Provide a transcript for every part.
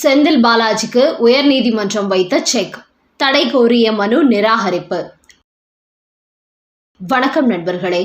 செந்தில் பாலாஜிக்கு உயர்நீதிமன்றம் வைத்த செக். தடை கோரிய மனு நிராகரிப்பு. வணக்கம் நண்பர்களே.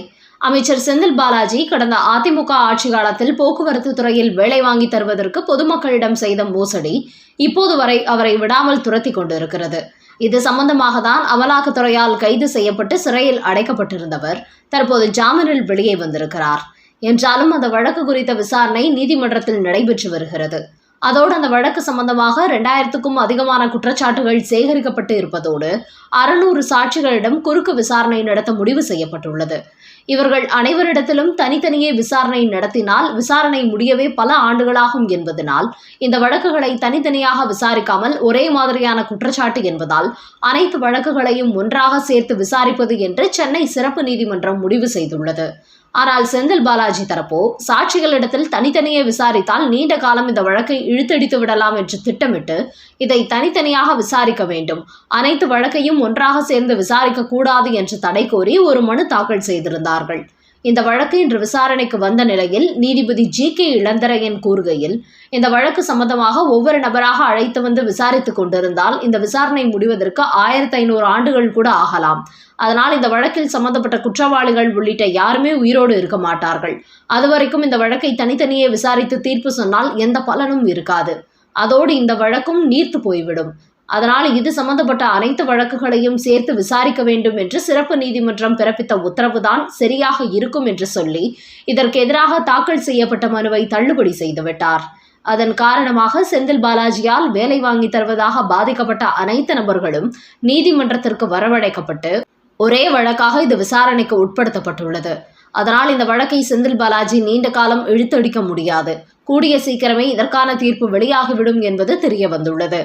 அமைச்சர் செந்தில் பாலாஜி கடந்த அதிமுக ஆட்சி காலத்தில் போக்குவரத்து துறையில் வேலை வாங்கி தருவதற்கு பொதுமக்களிடம் செய்த மோசடி இப்போது வரை அவரை விடாமல் துரத்தி கொண்டிருக்கிறது. இது சம்பந்தமாக தான் அமலாக்கத்துறையால் கைது செய்யப்பட்டு சிறையில் அடைக்கப்பட்டிருந்தவர் தற்போது ஜாமீனில் வெளியே வந்திருக்கிறார். என்றாலும் அந்த வழக்கு குறித்த விசாரணை நீதிமன்றத்தில் நடைபெற்று வருகிறது. அதோடு அந்த வழக்கு சம்பந்தமாக ரெண்டாயிரத்துக்கும் அதிகமான குற்றச்சாட்டுகள் சேகரிக்கப்பட்டு இருப்பதோடு அறுநூறு சாட்சிகளிடம் குறுக்கு விசாரணை நடத்த முடிவு செய்யப்பட்டுள்ளது. இவர்கள் அனைவரிடத்திலும் தனித்தனியே விசாரணை நடத்தினால் விசாரணை முடியவே பல ஆண்டுகளாகும் என்பதனால் இந்த வழக்குகளை தனித்தனியாக விசாரிக்காமல் ஒரே மாதிரியான குற்றச்சாட்டு என்பதால் அனைத்து வழக்குகளையும் ஒன்றாக சேர்த்து விசாரிப்பது என்று சென்னை சிறப்பு நீதிமன்றம் முடிவு செய்துள்ளது. ஆனால் செந்தில் பாலாஜி தரப்போ சாட்சிகளிடத்தில் தனித்தனியே விசாரித்தால் நீண்ட காலம் இந்த வழக்கை இழுத்தடித்து விடலாம் என்று திட்டமிட்டு இதை தனித்தனியாக விசாரிக்க வேண்டும். அனைத்து வழக்கையும் ஒன்றாக சேர்ந்து விசாரிக்க கூடாது என்று தடை கோரி ஒரு மனு தாக்கல் செய்திருந்தார்கள். இந்த வழக்கு இன்று விசாரணைக்கு வந்த நிலையில் நீதிபதி ஜி கே இளந்தரையன் கூறுகையில் இந்த வழக்கு சம்பந்தமாக ஒவ்வொரு நபராக அழைத்து வந்து விசாரித்துக் கொண்டிருந்தால் இந்த விசாரணை முடிவதற்கு ஆயிரத்தி ஐநூறு ஆண்டுகள் கூட ஆகலாம். அதனால் இந்த வழக்கில் சம்பந்தப்பட்ட குற்றவாளிகள் உள்ளிட்ட யாருமே உயிரோடு இருக்க மாட்டார்கள். அதுவரைக்கும் இந்த வழக்கை தனித்தனியே விசாரித்து தீர்ப்பு சொன்னால் எந்த பலனும் இருக்காது. அதோடு இந்த வழக்கும் நீர்த்து போய்விடும். அதனால் இது சம்பந்தப்பட்ட அனைத்து வழக்குகளையும் சேர்த்து விசாரிக்க வேண்டும் என்று சிறப்பு நீதிமன்றம் பிறப்பித்த உத்தரவுதான் சரியாக இருக்கும் என்று சொல்லி இதற்கு எதிராக தாக்கல் செய்யப்பட்ட மனுவை தள்ளுபடி செய்துவிட்டார் அதன் காரணமாக செந்தில் பாலாஜியால் வேலை வாங்கி தருவதாக பாதிக்கப்பட்ட அனைத்து நபர்களும் நீதிமன்றத்திற்கு வரவழைக்கப்பட்டு ஒரே வழக்காக இது விசாரணைக்கு உட்படுத்தப்பட்டுள்ளது. அதனால் இந்த வழக்கை செந்தில் பாலாஜி நீண்ட காலம் இழுத்தடிக்க முடியாது. கூடிய சீக்கிரமே இதற்கான தீர்ப்பு வெளியாகிவிடும் என்பது தெரிய வந்துள்ளது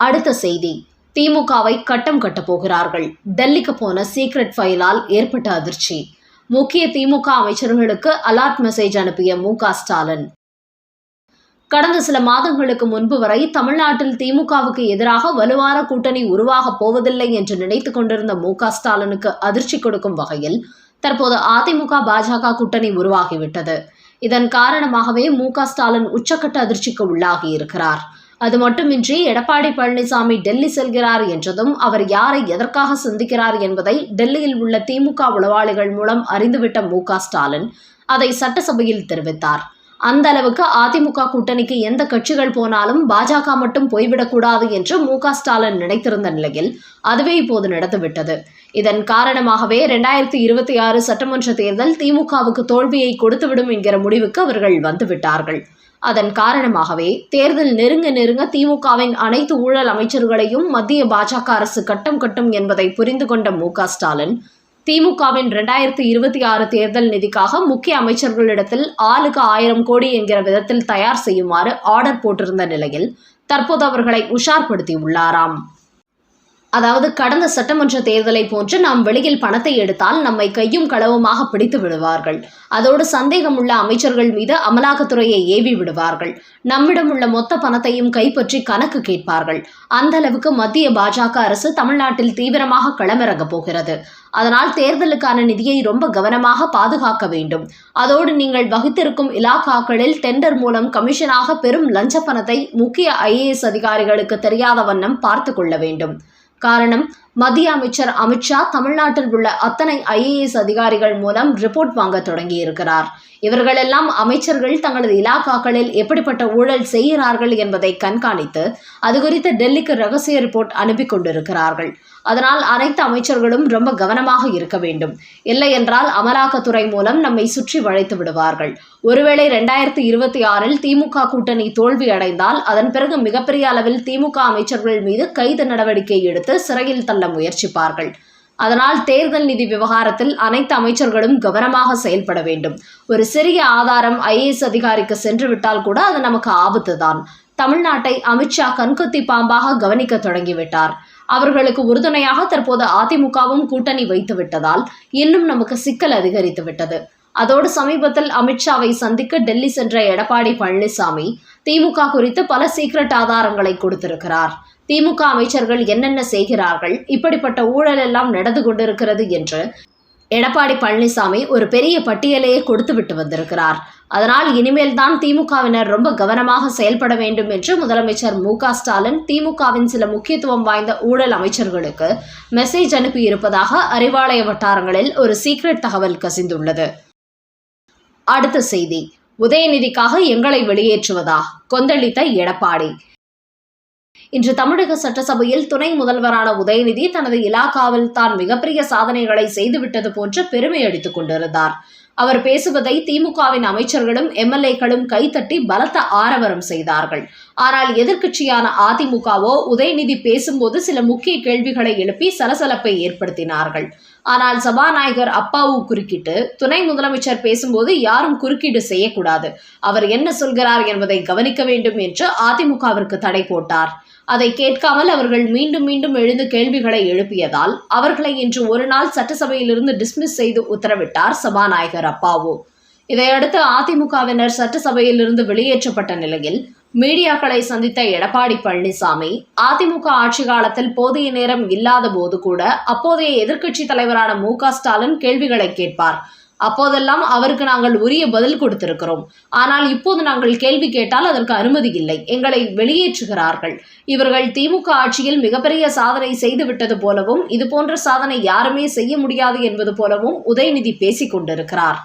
அடுத்த செய்தி. திமுகவை கட்டம் கட்டப் போகிறார்கள். டெல்லிக்கு போன சீக்ரெட் ஃபைலால் ஏற்பட்ட அதிர்ச்சி. முக்கிய திமுக அமைச்சர்களுக்கு அலர்ட் மெசேஜ் அனுப்பிய மு ஸ்டாலின். கடந்த சில மாதங்களுக்கு முன்பு வரை தமிழ்நாட்டில் திமுகவுக்கு எதிராக வலுவான கூட்டணி உருவாகப் போவதில்லை என்று நினைத்துக் கொண்டிருந்த மு க ஸ்டாலினுக்கு அதிர்ச்சி கொடுக்கும் வகையில் தற்போது அதிமுக பாஜக கூட்டணி உருவாகிவிட்டது. இதன் காரணமாகவே மு க ஸ்டாலின் உச்சக்கட்ட அதிர்ச்சிக்கு உள்ளாகி இருக்கிறார். அது மட்டுமின்றி எடப்பாடி பழனிசாமி டெல்லி செல்கிறார் என்றதும் அவர் யாரை எதற்காக சந்திக்கிறார் என்பதை டெல்லியில் உள்ள திமுக உளவாளிகள் மூலம் அறிந்துவிட்ட மு க ஸ்டாலின் அதை சட்டசபையில் தெரிவித்தார். அந்த அளவுக்கு அதிமுக கூட்டணிக்கு எந்த கட்சிகள் போனாலும் பாஜக மட்டும் போய்விடக்கூடாது என்று மு க ஸ்டாலின் நினைத்திருந்த நிலையில் அதுவே இப்போது நடந்துவிட்டது. இதன் காரணமாகவே இரண்டாயிரத்தி இருபத்தி ஆறு சட்டமன்ற தேர்தல் திமுகவுக்கு தோல்வியை கொடுத்துவிடும் என்கிற முடிவுக்கு அவர்கள் வந்துவிட்டார்கள். அதன் காரணமாகவே தேர்தல் நெருங்க நெருங்க திமுகவின் அனைத்து ஊழல் அமைச்சர்களையும் மத்திய பாஜக அரசு கட்டம் கட்டும் என்பதை புரிந்து கொண்ட மு க ஸ்டாலின் திமுகவின் இரண்டாயிரத்தி இருபத்தி ஆறு தேர்தல் நிதிக்காக முக்கிய அமைச்சர்களிடத்தில் ஆளுக்கு ஆயிரம் கோடி என்கிற விதத்தில் தயார் செய்யுமாறு ஆர்டர் போட்டிருந்த நிலையில் தற்போது அவர்களை உஷார்படுத்தி உள்ளாராம் அதாவது கடந்த சட்டமன்ற தேர்தலை போன்று நாம் வெளியில் பணத்தை எடுத்தால் நம்மை கையும் களவுமாக பிடித்து விடுவார்கள். அதோடு சந்தேகம் உள்ள அமைச்சர்கள் மீது அமலாக்கத்துறையை ஏவி விடுவார்கள். நம்மிடம் உள்ள மொத்த பணத்தையும் கைப்பற்றி கணக்கு கேட்பார்கள். அந்த அளவுக்கு மத்திய பாஜக அரசு தமிழ்நாட்டில் தீவிரமாக களமிறங்க போகிறது. அதனால் தேர்தலுக்கான நிதியை ரொம்ப கவனமாக பாதுகாக்க வேண்டும். அதோடு நீங்கள் வகித்திருக்கும் இலாக்காக்களில் டெண்டர் மூலம் கமிஷனாக பெரும் லஞ்ச பணத்தை முக்கிய ஐஏஎஸ் அதிகாரிகளுக்கு தெரியாத வண்ணம் பார்த்து கொள்ள வேண்டும். காரணம் மத்திய அமைச்சர் அமித்ஷா தமிழ்நாட்டில் உள்ள அத்தனை ஐஏஎஸ் அதிகாரிகள் மூலம் ரிப்போர்ட் வாங்க தொடங்கியிருக்கிறார். இவர்களெல்லாம் அமைச்சர்கள் தங்களது இலாக்காக்களில் எப்படிப்பட்ட ஊழல் செய்கிறார்கள் என்பதை கண்காணித்து அது குறித்து டெல்லிக்கு ரகசிய ரிப்போர்ட் அனுப்பி கொண்டிருக்கிறார்கள். அதனால் அனைத்து அமைச்சர்களும் ரொம்ப கவனமாக இருக்க வேண்டும். இல்லை என்றால் அமலாக்கத்துறை மூலம் நம்மை சுற்றி வளைத்து விடுவார்கள். ஒருவேளை ரெண்டாயிரத்தி இருபத்தி ஆறில் திமுக கூட்டணி தோல்வி அடைந்தால் அதன் பிறகு மிகப்பெரிய அளவில் திமுக அமைச்சர்கள் மீது கைது நடவடிக்கை எடுத்து சிறையில் தள்ள முயற்சிப்பார்கள். அதனால் தேர்தல் நிதி விவகாரத்தில் அனைத்து அமைச்சர்களும் கவனமாக செயல்பட வேண்டும். ஒரு சிறிய ஆதாரம் ஐஏஎஸ் அதிகாரிக்கு சென்று விட்டால் கூட அது நமக்கு ஆபத்து தான் தமிழ்நாட்டை அமித்ஷா கண்கொத்தி பாம்பாக கவனிக்க தொடங்கிவிட்டார். அவர்களுக்கு உறுதுணையாக தற்போது அதிமுகவும் கூட்டணி வைத்து விட்டதால் இன்னும் நமக்கு சிக்கல் அதிகரித்து விட்டது அதோடு சமீபத்தில் அமித்ஷாவை சந்திக்க டெல்லி சென்ற எடப்பாடி பழனிசாமி திமுக குறித்து பல சீக்ரெட் ஆதாரங்களை கொடுத்திருக்கிறார். திமுக அமைச்சர்கள் என்னென்ன செய்கிறார்கள் இப்படிப்பட்ட ஊழல் எல்லாம் நடந்து கொண்டிருக்கிறது என்று எடப்பாடி பழனிசாமி ஒரு பெரிய பட்டியலையே கொடுத்துவிட்டு வந்திருக்கிறார். அதனால் இனிமேல் தான் திமுகவினர் ரொம்ப கவனமாக செயல்பட வேண்டும் என்று முதலமைச்சர் மு க ஸ்டாலின் திமுகவின் சில முக்கியத்துவம் வாய்ந்த ஊழல் அமைச்சர்களுக்கு மெசேஜ் அனுப்பியிருப்பதாக அறிவாலய வட்டாரங்களில் ஒரு சீக்ரெட் தகவல் கசிந்துள்ளது. அடுத்த செய்தி உதயநிதிக்காக எங்களை வெளியேற்றுவதா? கொந்தளித்த எடப்பாடி. இன்று தமிழக சட்டசபையில் துணை முதல்வரான உதயநிதி தனது இலாகாவில் தான் மிகப்பெரிய சாதனைகளை செய்துவிட்டது போன்று பெருமை அடித்துக் கொண்டிருந்தார். அவர் பேசுவதை திமுகவின் அமைச்சர்களும் எம்எல்ஏக்களும் கைத்தட்டி பலத்த ஆரவரம் செய்தார்கள். ஆனால் எதிர்க்கட்சியான அதிமுகவோ உதயநிதி பேசும்போது சில முக்கிய கேள்விகளை எழுப்பி சலசலப்பை ஏற்படுத்தினார்கள். ஆனால் சபாநாயகர் அப்பாவு குறுக்கிட்டு துணை முதலமைச்சர் பேசும்போது யாரும் குறுக்கீடு செய்யக்கூடாது. அவர் என்ன சொல்கிறார் என்பதை கவனிக்க வேண்டும் என்று அதிமுகவிற்கு தடை போட்டார். அதை கேட்காமல் அவர்கள் மீண்டும் மீண்டும் எழுந்து கேள்விகளை எழுப்பியதால் அவர்களை இன்று ஒரு நாள் சட்டசபையிலிருந்து டிஸ்மிஸ் செய்து உத்தரவிட்டார் சபாநாயகர் அப்பாவு. இதையடுத்து அதிமுகவினர் சட்டசபையிலிருந்து வெளியேற்றப்பட்ட நிலையில் மீடியாக்களை சந்தித்த எடப்பாடி பழனிசாமி அதிமுக ஆட்சி காலத்தில் போதிய நேரம் இல்லாத போது கூட அப்போதைய எதிர்க்கட்சி தலைவரான மு ஸ்டாலின் கேள்விகளை கேட்பார். அப்போதெல்லாம் அவருக்கு நாங்கள் உரிய பதில் கொடுத்திருக்கிறோம். ஆனால் இப்போது நாங்கள் கேள்வி கேட்டால் அதற்கு அனுமதி இல்லை. எங்களை வெளியேற்றுகிறார்கள். இவர்கள் திமுக ஆட்சியில் மிகப்பெரிய சாதனை செய்துவிட்டது போலவும் இதுபோன்ற சாதனை யாருமே செய்ய முடியாது என்பது போலவும் உதயநிதி பேசிக் கொண்டிருக்கிறார்.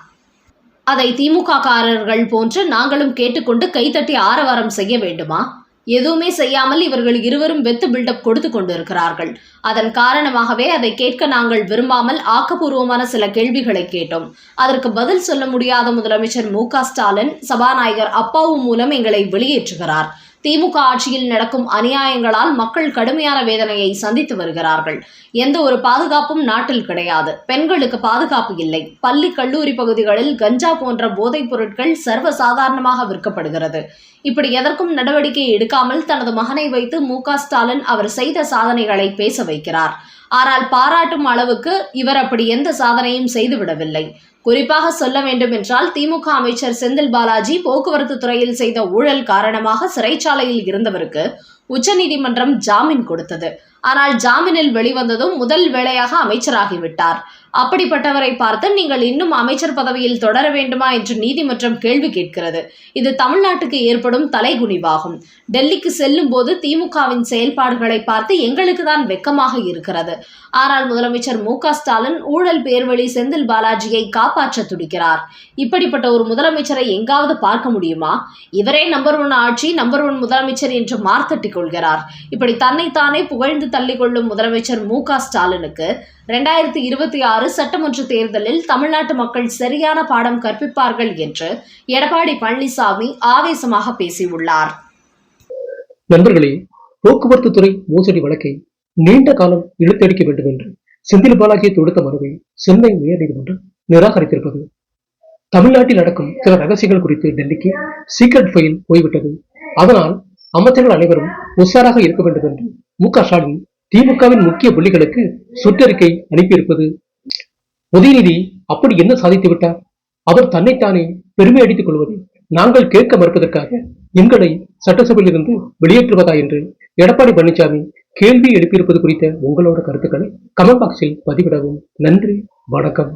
அதை திமுக காரர்கள் போன்று நாங்களும் கேட்டுக்கொண்டு கைத்தட்டி ஆரவாரம் செய்ய வேண்டுமா? எதுவுமே செய்யாமல் இவர்கள் இருவரும் வெத்து பில்டப் கொடுத்து கொண்டிருக்கிறார்கள். அதன் காரணமாகவே அதை கேட்க நாங்கள் விரும்பாமல் ஆக்கப்பூர்வமான சில கேள்விகளை கேட்டோம். அதற்கு பதில் சொல்ல முடியாத முதலமைச்சர் மு க ஸ்டாலின் சபாநாயகர் அப்பாவு மூலம் எங்களை வெளியேற்றுகிறார். திமுக ஆட்சியில் நடக்கும் அநியாயங்களால் மக்கள் கடுமையான வேதனையை சந்தித்து வருகிறார்கள். எந்த ஒரு பாதுகாப்பும் நாட்டில் கிடையாது. பெண்களுக்கு பாதுகாப்பு இல்லை. பள்ளி கல்லூரி பகுதிகளில் கஞ்சா போன்ற போதைப் பொருட்கள் சர்வசாதாரணமாக விற்கப்படுகிறது. இப்படி எதற்கும் நடவடிக்கை எடுக்காமல் தனது மகனை வைத்து மு. ஸ்டாலின் அவர் செய்த சாதனைகளை பேச வைக்கிறார். ஆனால் பாராட்டும் அளவுக்கு இவர் அப்படி எந்த சாதனையும் செய்துவிடவில்லை. குறிப்பாக சொல்ல வேண்டும் என்றால் திமுக அமைச்சர் செந்தில் பாலாஜி போக்குவரத்து துறையில் செய்த ஊழல் காரணமாக சிறைச்சாலையில் இருந்தவருக்கு உச்சநீதிமன்றம் ஜாமீன் கொடுத்தது. ஆனால் ஜாமீனில் வெளிவந்ததும் முதல் வேளையாக அமைச்சராகிவிட்டார். அப்படிப்பட்டவரை பார்த்து நீங்கள் இன்னும் அமைச்சர் பதவியில் தொடர வேண்டுமா என்று நீதிமன்றம் கேள்வி கேட்கிறது. இது தமிழ்நாட்டுக்கு ஏற்படும் தலைகுனிவாகும். டெல்லிக்கு செல்லும் போது திமுகவின் செயல்பாடுகளை பார்த்து எங்களுக்கு தான் வெக்கமாக இருக்கிறது. ஆனால் முதலமைச்சர் மு க ஸ்டாலின் ஊழல் பேர்வழி செந்தில் பாலாஜியை காப்பாற்ற துடிக்கிறார். இப்படிப்பட்ட ஒரு முதலமைச்சரை எங்காவது பார்க்க முடியுமா? இவரே நம்பர் ஒன் ஆட்சி நம்பர் ஒன் முதலமைச்சர் என்று மார்த்தட்டிக் கொள்கிறார். இப்படி தன்னைத்தானே புகழ்ந்து தள்ளிக்கொள்ளும் முதலமைச்சர் மு க ஸ்டாலினுக்கு ரெண்டாயிரத்தி இருபத்தி ஆறு சட்டமன்ற தேர்தலில் தமிழ்நாட்டு மக்கள் சரியான பாடம் கற்பிப்பார்கள் என்று எடப்பாடி பழனிசாமி ஆவேசமாக பேசியுள்ளார். நண்பர்களே போக்குவரத்து துறை மோசடி வழக்கை நீண்ட காலம் இழுத்தடிக்க வேண்டும் என்று செந்தில் பாலாஜி தொடுத்த மனுவை சென்னை உயர்நீதிமன்றம் நிராகரித்திருப்பது. தமிழ்நாட்டில் நடக்கும் சில ரகசியங்கள் குறித்து டெல்லிக்கு சீக்ரெட் ஃபைல் போய்விட்டது. அதனால் அமைச்சர்கள் அனைவரும் உஷாராக இருக்க வேண்டும் என்று மு க ஸ்டாலின் திமுகவின் முக்கிய புள்ளிகளுக்கு சுற்றறிக்கை அனுப்பியிருப்பது. உதயநிதி அப்படி என்ன சாதித்து விட்டார்? அவர் தன்னைத்தானே பெருமை அடித்துக் கொள்வதை நாங்கள் கேட்க மறுப்பதற்காக எங்களை சட்டசபையிலிருந்து வெளியேற்றுவதா என்று எடப்பாடி பழனிசாமி கேள்வி எழுப்பியிருப்பது குறித்த உங்களோட கருத்துக்களை கமெண்ட் பாக்ஸில் பதிவிடவும். நன்றி வணக்கம்.